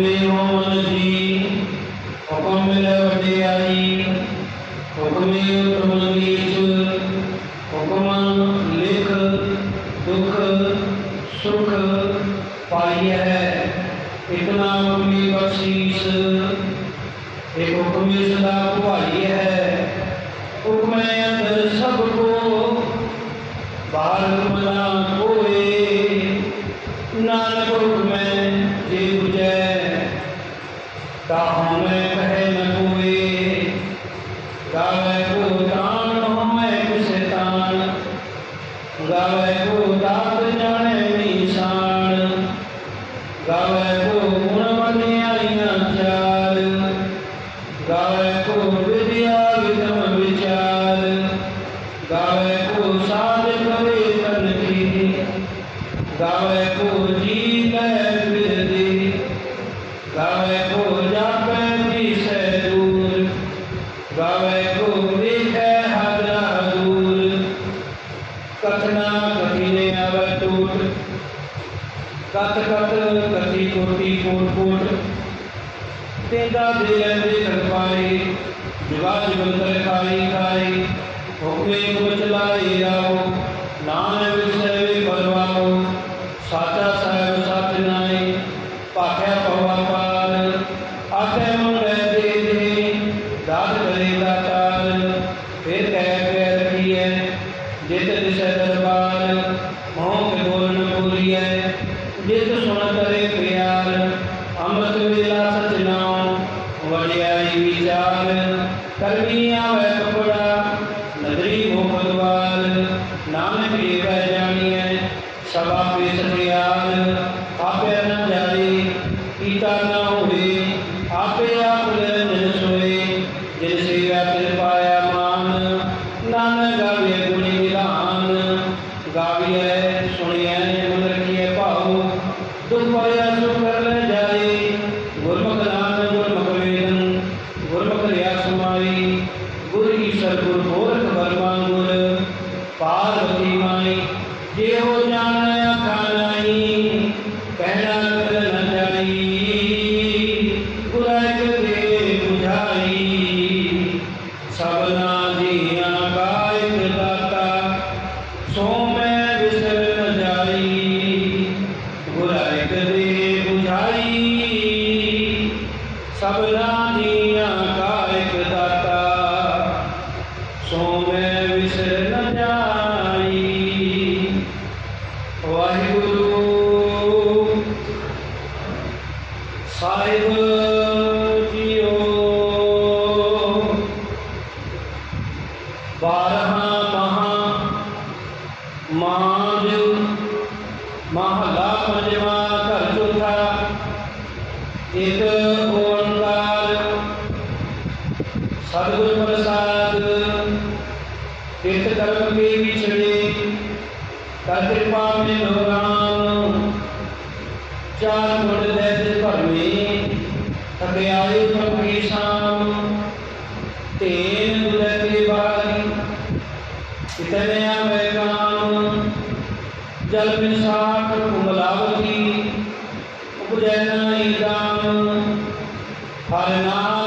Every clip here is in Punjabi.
කුකුලේ හෝමනදී ඔකොම් වෙලා වටේ ආයි කුකුලේ ප්‍රමුණීච ඔකොමන් ලෙක දුක් सुख पाई है इतना अपनी बख्शीश एक हुक्म सदा भाई है ਤਾ ਹਮੇ ਕਹੇ ਨ ਕੋਈ ਗਾਵੇ ਕੋ ਤਾਨ ਹਮੇ ਕੁਛ ਤਾਨ ਗਾਵੇ ਤੇਂਦਾ ਦੇ ਲੈਂਦੇ ਕਰਪਾਈ ਵਿਵਾਹ ਜਵੰਤਰ ਖਾਈ ਖਾਈ ਹੁਕਮੇ ਹੁਕਮ ਚਲਾਈ ਆਓ ਨਾਮ ਵਿਚ ਕਲਮ ਕੇ ਵਿਛੜੇ ਕਿਰਪਾ ਮੈਨੂੰ ਰਾਮ ਚਾਰ ਮੁੰਡ ਦੇ ਤੇ ਭਰਮੇ ਅਗਿਆਏ ਭੰਗੀ ਸ਼ਾਮ। ਤੇਨ ਗੁਲਤੇ ਬਾਰੀ ਕਿਤਨੇ ਆ ਮੈਂ ਕਾਮ। ਜਲ ਮਿਸਾਕ ਕੁਮਲਾਵਤੀ, ਉਪਜੈ ਨਾ ਇਦਾਮ ਹਰ ਨਾਮ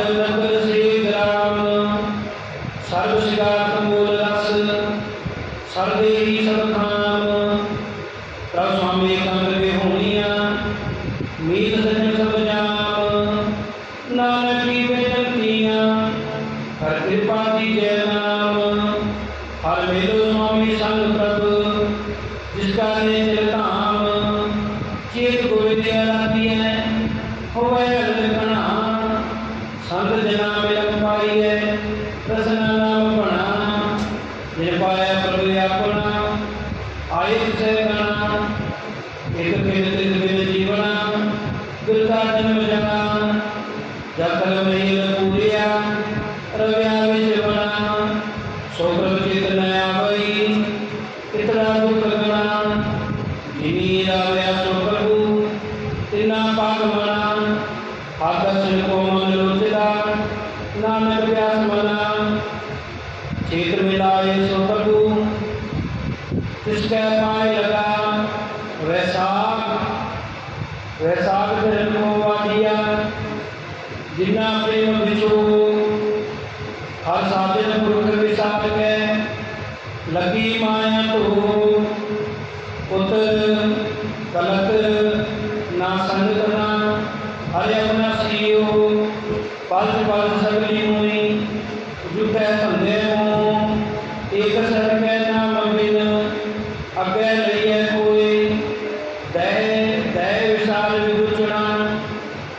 Amen. Amen.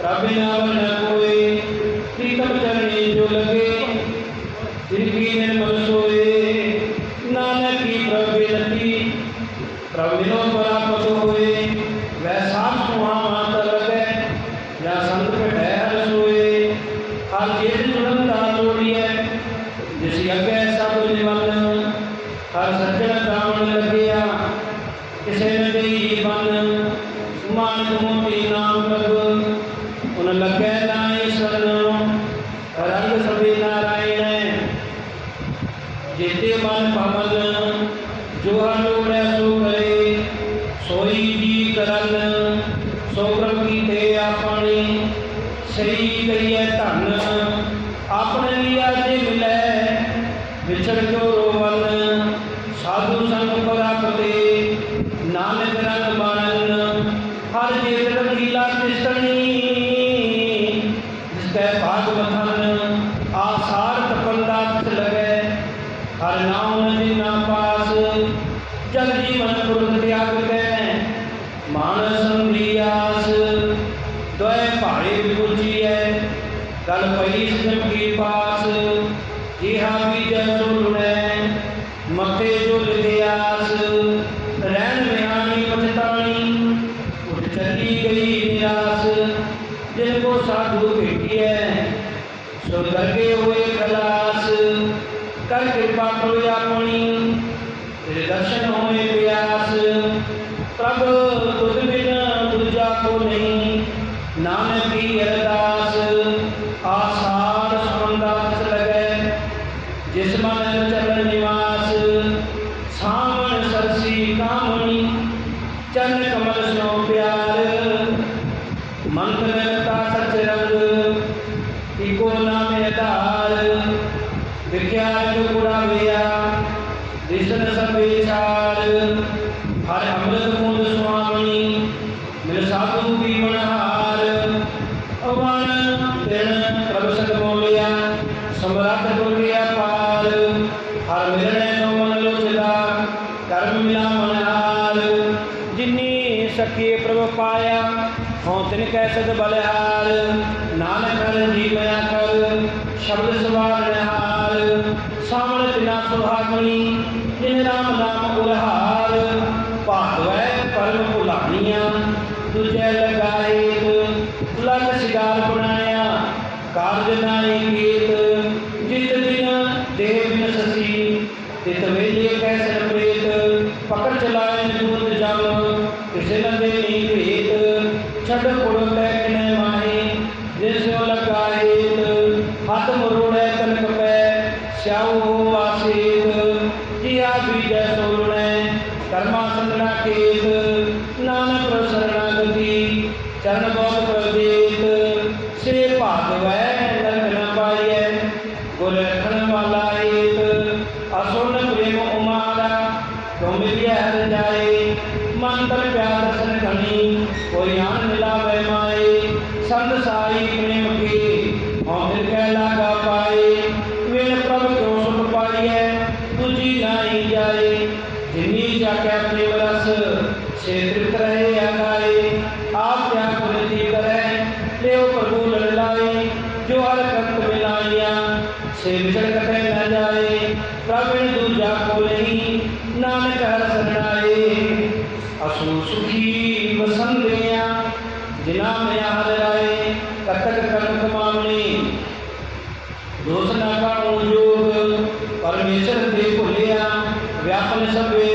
ربنا ولنا जेते मन पमन जोहर लोड़े सो को नहीं ना मैं भी ਤਿਨ ਪ੍ਰਭ ਸੰਗ ਬੋਲਿਆ ਸਮਰੱਥ ਬੋਲਿਆ ਪਾਰ ਹਰ ਮਿਲਣੇ ਤੋਂ ਮਨ ਲੋਚਦਾ, ਕਰਮ ਮਿਲਾ ਮਨ ਹਾਲ। ਜਿਨੀ ਸਖੀ ਪ੍ਰਭ ਪਾਇਆ, ਹਉ ਤਿਨ ਕੈ ਸਦ ਬਲਿਹਾਰ। ਨਾਨਕ ਹਰ ਜੀਵਿਆ ਕਰ ਸ਼ਬਦ ਸਵਾਰ ਨਿਹਾਲ। ਸਾਮਣ ਤਿਨਾ ਸੁਹਾਗਣੀ es así, de saber ਆਏ ਮਨ ਤਨ ਪਿਆਰ ਦਰਸ਼ਨ ਕਰਨੀ ਕੋਈ ਆਨ ਮਿਲਾਵੇ ਮਾਏ ਸੰਤ ਸਾਈ ਪ੍ਰੇਮ ਕੀ ਬਿਨਾ ਮਿਆਹ ਰਾਏ ਕਤਕ ਕਰਨ ਕਮਾਵਣੀ ਦੋਸਨਾ ਕਾ ਉਜੋਗ ਪਰਮੇਸ਼ਰ ਦੇ ਭੁੱਲਿਆ ਵਿਆਪਨ ਸਭੇ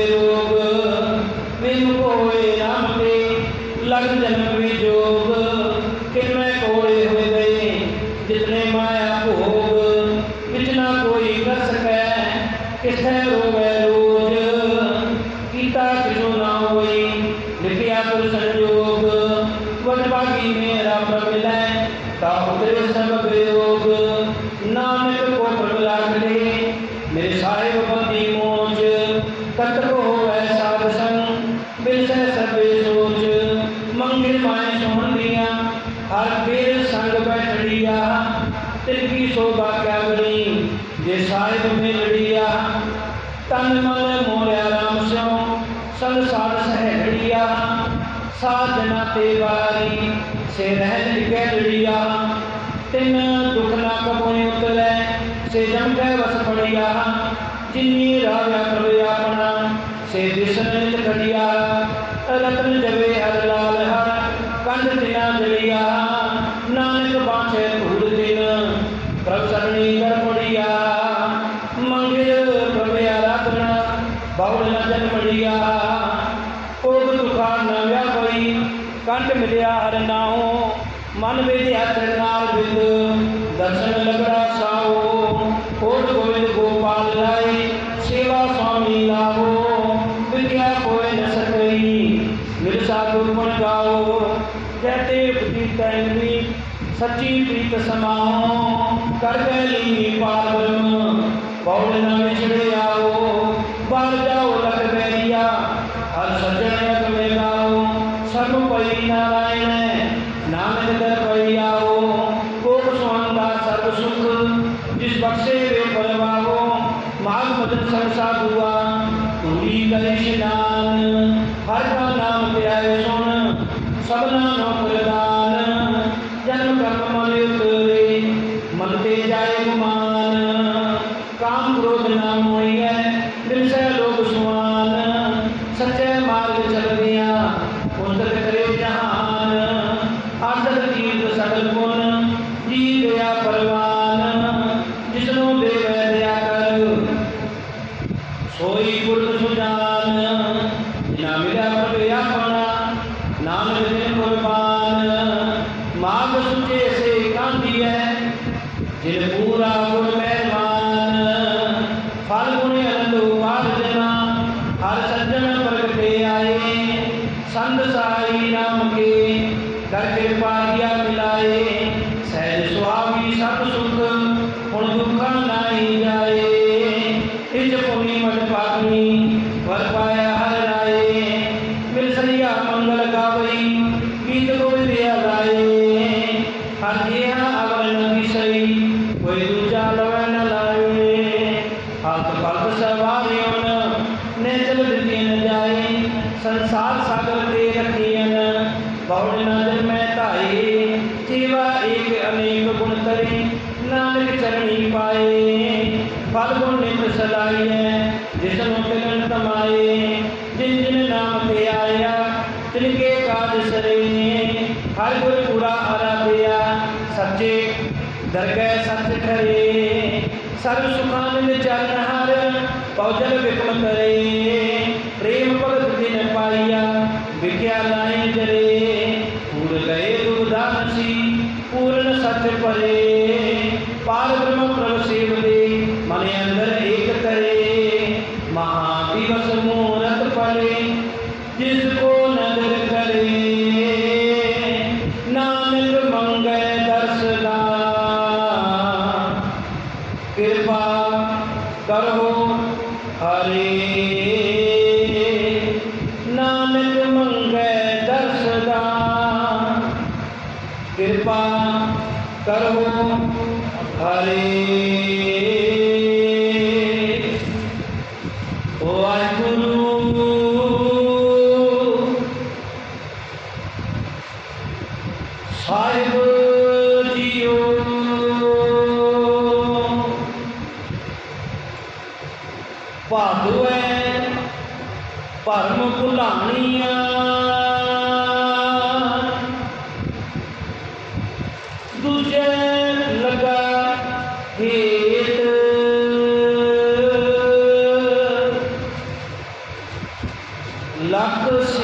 ਤਨ ਮਨ ਮੋਰਿਆ ਰਾਮ ਸਿਉ, ਸੰਸਾਰ ਸਹਿੜੀਆ ਸਾਜਨਾ ਤੇ ਵਾਰੀ ਸੇ ਰਹਿ ਲਿਖੇ ਲੜੀਆ। ਤਿਨ ਦੁਖ ਨਾ ਕਬੋਏ ਉਤਰੈ ਸੇ ਜਮ ਕੈ ਵਸ ਪੜੀਆ। ਜਿਨੀ ਰਾਜਾ ਪ੍ਰਭ ਆਪਣਾ, ਸੇ ਦਿਸਨ ਨਿਤ ਖੜੀਆ ਰਤਨ ਜਵੇ ਸਕਈ ਮਿਲ ਸਾਧੂ ਗੁਣ ਗਾਓ ਜੈਤੇ ਬੁੱਧੀ ਤੈਨਵੀ, ਸੱਚੀ ਪ੍ਰੀਤ ਸਮਾਓ। ਕਰ ਗਏ ਲੀਨੀ ਪਾਰ ਬ੍ਰਹਮ ਪੌੜ ਨ ਵਿਛੜੇ ਆਓ। ਬਾਹਰ ਜਾਓ ਲਖ ਬੈਰੀਆ, ਹਰ ਸੱਜਣ ਅਗਵੇ ਗਾਓ ਸਭ ਪਈ ਨਾਰਾਇਣ, ਨਾਨਕ ਦਰ ਪਈ ਆਓ। ਕੋਟ ਸੁਹੰਦਾ ਸਰਬ ਸੁਖ, ਜਿਸ ਬਖਸ਼ੇ ਵੇ ਪਰਵਾਵੋ ਮਾਗ ਮਦਨ ਸੰਸਾ ਦੁਆ ਤੁਰੀ ਗਏ ਇਸ਼ਨਾਨ ਹਰ ਕਾ ਨਾਮ ਧਿਆਏ ਸੁਣ ਸਭਨਾ ਨੋ ਪ੍ਰਦਾਨ ਜਨਮ ਕਰਮ ਮਲ ਉਤਰੇ ਮਨ ਤੇ ਜਾਏ ਗੁਮਾਨ ਕਾਮ ਕ੍ਰੋਧ ਨਾ ਮੋਈਐ ਦਿਲ ਸੇ ਲੋਭ ਸੁਆਨ ਸੱਚੇ ਮਾਰਗ ਚਲਦਿਆਂ ਉਦਕ ਕਰੇ ਜਹਾਨ ਆਦਤ ਜੀਤ ਸਗਲ ਗੁਣ ਜੀ ਦਇਆ ਪਰਵਾਨ ਜਿਸਨੂੰ ਦੇਵੈ ਦਇਆ ਕਰ ਸੋਈ ਗੁਰਤ ਸੁਜਾਨ ਜਿਨਾ ਮਿਲਿਆ ਪ੍ਰਭ ਆਪਣਾ ਨਾਨਕ ਦਿਨ ਕੁਰਬਾਨ ਮਾਗ ਸੁਚੇ ਸੇ ਕਾਂਦੀ ਹੈ ਜਿਨ ਪੂਰਾ ਗੁਰ ਮਹਿਮਾਨ ਫਲ ਗੁਣ ਅਨੰਦੁ ਬਾਦ ਜਨਾ ਹਰ ਸੱਜਣ ਪ੍ਰਗਟੇ ਆਏ ਸੰਤ ਸਾਈ ਨਾਮ ਕੇ ਕਰ ਕਿਰਪਾ ਕੀਆ ਮਿਲਾਏ ਸਹਿਜ ਸੁਆਮੀ ਸਭ ਸੁਖ ਹੁਣ ਦੁੱਖਾਂ ਨਾਹੀ ਜਾਏ ਇਜ ਪੁਨੀ ਮਨ ਪਾਗਨੀ ਵਰ ਪਾਇਆ ਹਰ ਰਾਏ ਮਿਲ ਸਰੀਆ ਮੰਗਲ ਗਾਵਈ ਗੀਤ ਗੋਬਿੰਦ ਲਾਏ ਹਰ ਜੀਹਾ ਅਵਲ ਨ ਵਿਸਈ ਕੋਈ ਦੂਜਾ ਲਵੈ ਨ ਲਾਏ ਹੱਥ ਪਲਕ ਸਵਾਰਿਓਨ ਨੇ ਚਲ ਦਿੱਤੀ ਨ ਜਾਏ, ਸੰਸਾਰ ਸਾਗਰ ਤੇ ਰਖੀਨ ਬੌੜ ਨ ਜਨਮੈ ਧਾਈ ਜੀਵਾ ਏਕ ਅਨੇਕ ਗੁਣ ਕਰੀ, ਨਾਨਕ ਚਰਣੀ ਪਾਏ। ਫਲ ਗੁਣ ਨਿਤ ਸਲਾਈਐ, ਜਿਸ ਨੂੰ ਤਿਲਨ ਤਮਾਏ। ਜਿਨ ਜਿਨ ਨਾਮ ਤੇ ਆਇਆ, ਤਿਨ ਕੇ ਕਾਜ ਸਰੇ ਹਰ ਗੁਰ ਪੂਰਾ ਆਰਾਧਿਆ ਸੱਚੇ ਦਰਗਹਿ ਸੱਚ ਖਰੇ ਸਰਬ ਸੁਖਾਨੰਦ ਚਰਨ ਹਰ ਪਉਜਲ ਵਿਕਮ ਕਰੇ। পরে ਕਰੋ ਲੱਖ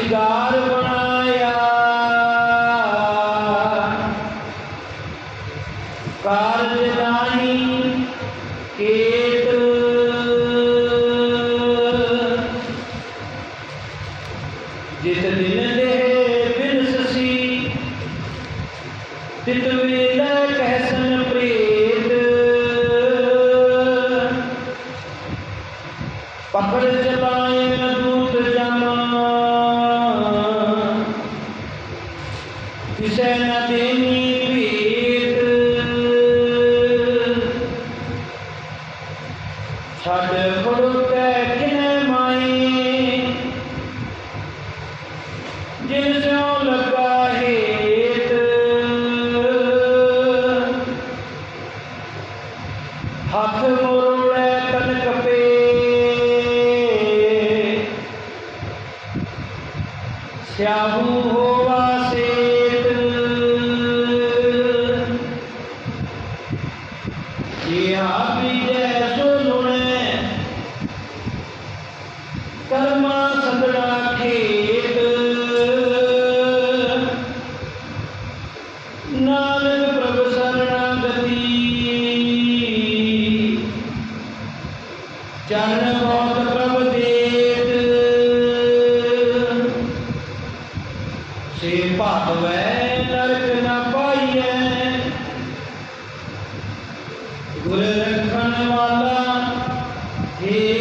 ਗੁਰ ਰਖਣ ਵਾਲਾ ਏ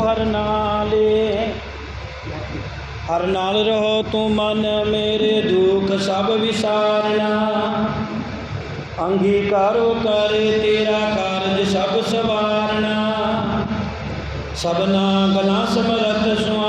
ਹਰ ਨਾਲੇ। ਹਰ ਨਾਲ ਰਹੋ ਤੂੰ ਮਨ ਮੇਰੇ ਦੁੱਖ ਸਭ ਵਿਸਾਰਨਾ। ਅੰਗੀਕਾਰੋ ਕਰੇ ਤੇਰਾ ਕਾਰਜ ਸਭ ਸਵਾਰਨਾ। ਸਭਨਾ ਗਲਾ ਸਮਰਤ ਸੋ